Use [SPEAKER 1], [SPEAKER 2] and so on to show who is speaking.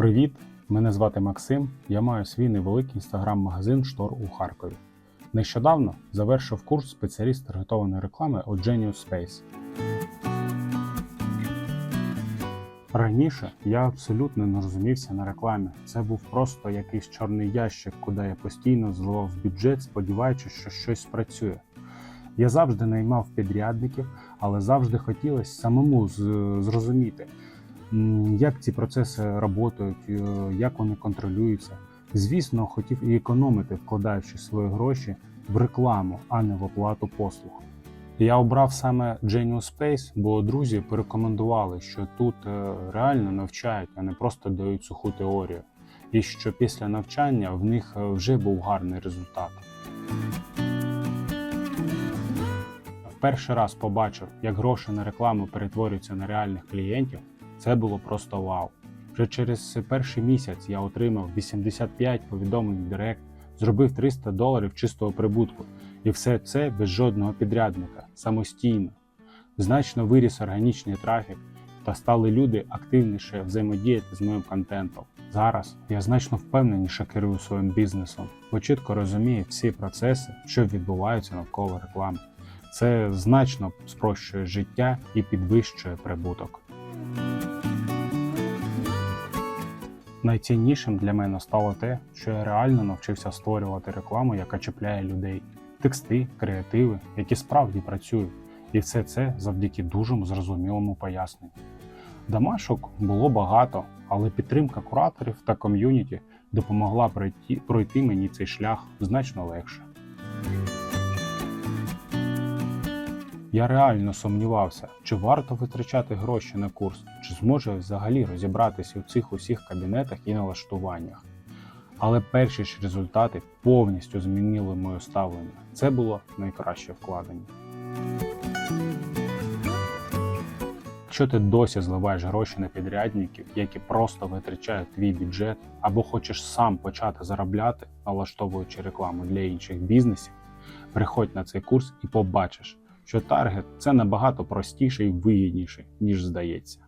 [SPEAKER 1] Привіт! Мене звати Максим. Я маю свій невеликий інстаграм-магазин штор у Харкові. Нещодавно завершив курс спеціаліст таргетованої реклами у Genius Space. Раніше я абсолютно не розумівся на рекламі. Це був просто якийсь чорний ящик, куди я постійно зливав бюджет, сподіваючись, що щось спрацює. Я завжди наймав підрядників, але завжди хотілося самому зрозуміти, як ці процеси працюють, е, як вони контролюються. Звісно, хотів і економити, вкладаючи свої гроші в рекламу, а не в оплату послуг. Я обрав саме Genius Space, бо друзі порекомендували, що тут е, реально навчають, а не просто дають суху теорію. І що після навчання в них е, вже був гарний результат. Перший раз побачив, як гроші на рекламу перетворюються на реальних клієнтів. Це було просто вау. Вже через перший місяць я отримав 85 повідомлень Директ, зробив 300 доларів чистого прибутку, і все це без жодного підрядника, самостійно. Значно виріс органічний трафік та стали люди активніше взаємодіяти з моїм контентом. Зараз я значно впевненіше керую своїм бізнесом, бо чітко розумію всі процеси, що відбуваються навколо реклами. Це значно спрощує життя і підвищує прибуток. Найціннішим для мене стало те, що я реально навчився створювати рекламу, яка чіпляє людей, тексти, креативи, які справді працюють, і все це завдяки дуже зрозумілому поясненню. Домашок було багато, але підтримка кураторів та ком'юніті допомогла пройти, пройти мені цей шлях значно легше. Я реально сумнівався, чи варто витрачати гроші на курс, чи зможу я взагалі розібратися у цих усіх кабінетах і налаштуваннях. Але перші ж результати повністю змінили моє ставлення. Це було найкраще вкладення. Якщо ти досі зливаєш гроші на підрядників, які просто витрачають твій бюджет, або хочеш сам почати заробляти, налаштовуючи рекламу для інших бізнесів, приходь на цей курс і побачиш, що таргет це набагато простіше і вигідніше, ніж здається.